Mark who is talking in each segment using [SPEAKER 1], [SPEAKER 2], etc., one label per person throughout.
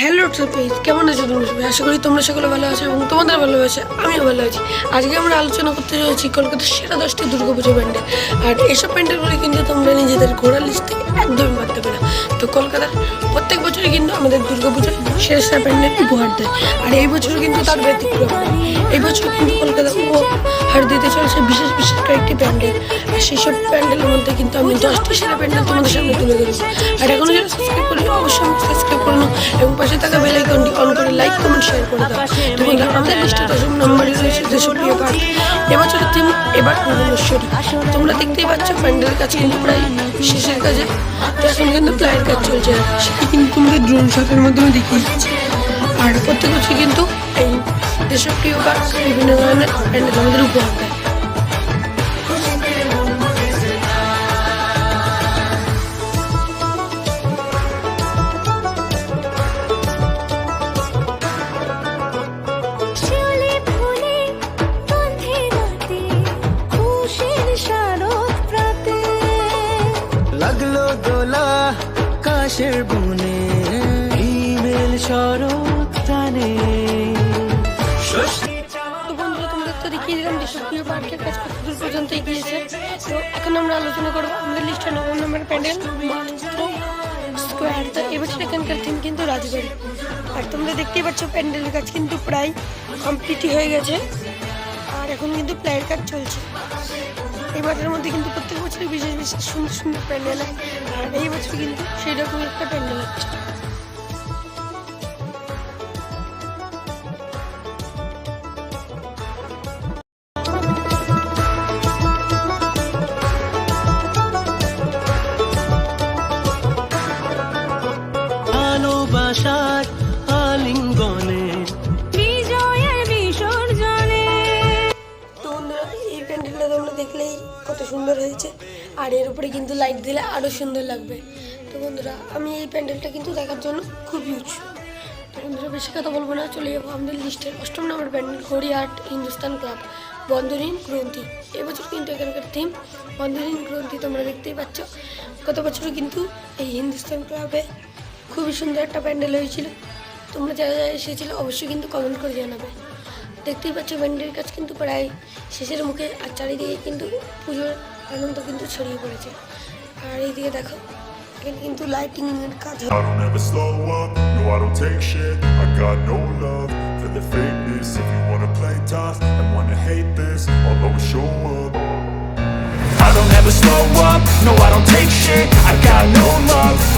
[SPEAKER 1] Hello three-piece কেমন আছো তোমরা সবাই? আশা করি তোমরা সকলে ভালো আছো এবং তোমাদের ভালোবাসা আমিও ভালো আছি। আজকে আমরা আলোচনা করতে চলেছি কলকাতার সেরা দশটি দুর্গাপুজো প্যান্ডেল আর এসব প্যান্ডেলগুলি কিন্তু তোমরা নিজেদের ঘোরার লিস্ট থেকে একদমই বাদ দেবে না। তো কলকাতার বছরই কিন্তু আমাদের দুর্গাপুজোর সেরা প্যান্ডেল উপহার দেয়। আর এই বছর কিন্তু তার ব্যতিক্রম। এই বছর কিন্তু কলকাতা উপহার দিতে চলেছে বিশেষ বিশেষ কয়েকটি প্যান্ডেল। আর সেই সব প্যান্ডেলের মধ্যে কিন্তু আমি দশটি সেরা প্যান্ডেল তোমাদের সামনে তুলে ধরবো। আর এখনও যারা সাবস্ক্রাইব করি অবশ্যই আমি সাবস্ক্রাইব করে নাও এবং পাশে থাকা বেল আইকনটি অন করে লাইক কমেন্ট শেয়ার করে দাও। আমাদের লিস্টে দশম নম্বরে রয়েছে দেশপ্রিয় পার্ক এবছরের থিম এবার ভুবনেশ্বরী। তোমরা দেখতেই পাচ্ছ প্যান্ডেলের কাজ কিন্তু প্রায় শেষের কাজে। এখন কিন্তু প্লায়ের কাজ চলছে। সেটা কিন্তু তোমাদের ড্রোন শটের মাধ্যমে দেখিয়ে দিচ্ছি। আর প্রত্যেক বছর কিন্তু এই দেশপ্রিয় কাজ বিভিন্ন ধরনের প্যান্ডেল আমাদের উপহার দেয়।
[SPEAKER 2] কাশের বনে ইমেল শরৎ টানে।
[SPEAKER 1] দেখিয়ে দিলাম পার্কের কাজ পর্যন্ত এগিয়েছে। তো এখন আমরা আলোচনা করব আমাদের লিস্টে নবম নম্বর প্যান্ডেল স্কোয়ার তো এবছর এখানকার থিম কিন্তু রাজবাড়ি। আর তোমরা দেখতেই পাচ্ছ প্যান্ডেলের কাজ কিন্তু প্রায় কমপ্লিটই হয়ে গেছে। আর এখন কিন্তু প্লায়ের কাজ চলছে। এবারের মধ্যে কিন্তু প্রত্যেক বছরই বিশেষ বিশেষ সুন্দর সুন্দর প্যান্ডেল হয়। আর এই বছর কিন্তু সেই রকম একটা প্যান্ডেল হচ্ছে। সুন্দর হয়েছে। আর এর উপরে কিন্তু লাইট দিলে আরও সুন্দর লাগবে। তো বন্ধুরা, আমি এই প্যান্ডেলটা কিন্তু দেখার জন্য খুবই উৎসুক তো বন্ধুরা, বেশি কথা বলব না, চলে যাব আমাদের লিস্টের অষ্টম নম্বর প্যান্ডেল হরিহাট হিন্দুস্তান ক্লাব বন্ধনীন গ্রন্থি। এবছর কিন্তু এখানকার থিম বন্ধনীন গ্রন্থি, তোমরা দেখতেই পাচ্ছ। গত বছরও কিন্তু এই হিন্দুস্তান ক্লাবে খুবই সুন্দর একটা প্যান্ডেল হয়েছিল। তোমরা যারা যারা এসেছিল, অবশ্যই কিন্তু কমেন্ট করে জানাবে। দেখতেই পাচ্ছ ব্যান্ডের কাজ কিন্তু প্রায় শেষের মুখে আর চারিদিকে কিন্তু পুজোর আনন্দ কিন্তু ছড়িয়ে পড়েছে। আর এইদিকে দেখো এখানে কিন্তু লাইটিং এর কাজ
[SPEAKER 3] I don't ever slow up, no I don't take shit. I got no love.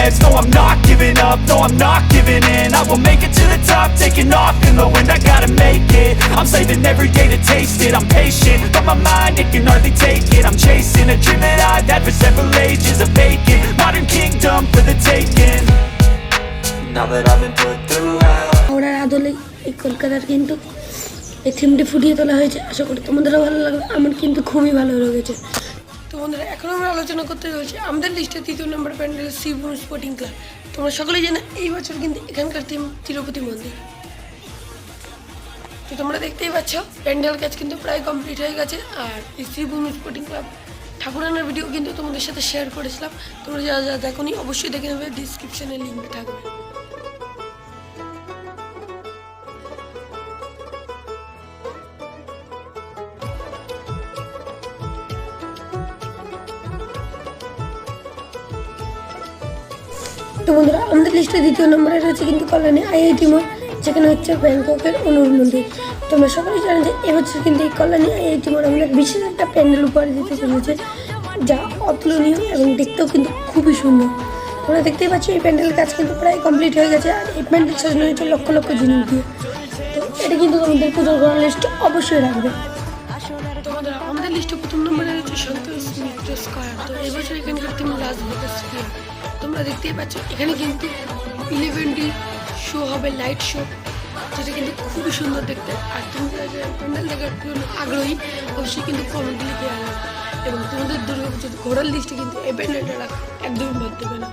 [SPEAKER 3] plans No, I'm not giving up, no, I'm not giving in I will make it to the top, taking off in the wind I gotta make it, I'm saving every day to taste it I'm patient, but my mind, it can hardly take it I'm chasing a dream
[SPEAKER 4] that
[SPEAKER 5] I've had for several ages A vacant, modern kingdom for the taking
[SPEAKER 4] Now that I've been put through hell
[SPEAKER 1] কলকাতার কিন্তু এই থিমটি ফুটিয়ে তোলা হয়েছে আশা করি তোমাদেরও ভালো লাগবে আমার কিন্তু খুবই ভালো লেগেছে তো বন্ধুরা এখন আমরা আলোচনা করতে চলছি। আমাদের লিস্টে তৃতীয় number pandal Shibpur sporting club তোমরা সকলেই জানো, এই বছর কিন্তু এখানকার থিম তিরুপতি মন্দির। তো তোমরা দেখতেই পাচ্ছ, প্যান্ডেল কাজ কিন্তু প্রায় কমপ্লিট হয়ে গেছে। আর এই শ্রীভূমি স্পোর্টিং ক্লাব ঠাকুরানার ভিডিও কিন্তু তোমাদের সাথে শেয়ার করেছিলাম। তোমরা যারা যারা দেখোনি, অবশ্যই দেখে নেবে ডিসক্রিপশনে লিঙ্ক থাকবে। তো বন্ধুরা, আমাদের লিস্টে দ্বিতীয় নম্বরে রয়েছে কিন্তু কল্যাণী আইআইটি মোড় যেখানে হচ্ছে ব্যাংককের অনুর মন্দির। তোমরা সকলেই জানো যে এবছর কিন্তু এই কল্যাণী আইআইটি মোড় আমাদের বিশেষ একটা প্যান্ডেল উপহার দিতে চলেছে, যা অতুলনীয় এবং দেখতেও কিন্তু খুবই সুন্দর। তোমরা দেখতেই পাচ্ছ এই প্যান্ডেলের কাজ কিন্তু প্রায় কমপ্লিট হয়ে গেছে, আর এই প্যান্ডেল সাজানো হয়েছে লক্ষ লক্ষ জিনিস দিয়ে। তো এটা কিন্তু তোমাদের পুজোর লিস্টে অবশ্যই রাখবে। তোমাদের আমাদের লিস্টে প্রথম নম্বরে রয়েছে সন্তোষ মিত্র স্কয়ার তো এবছর এখানকার টিম লাস ভেগাস স্পিয়ার তোমরা দেখতেই পাচ্ছ, এখানে কিন্তু ইলেভেনটি শো হবে লাইট শো যেটা কিন্তু খুবই সুন্দর দেখতে। আর তোমরা যারা প্যান্ডেল দেখার জন্য আগ্রহী, অবশ্যই কিন্তু কমেন্ট লিখে আনো এবং তোমাদের দুর্গাপুজোর ঘোরার লিস্টে কিন্তু এই প্যান্ডেলটা রাখা একদমই বাদ দেবে না।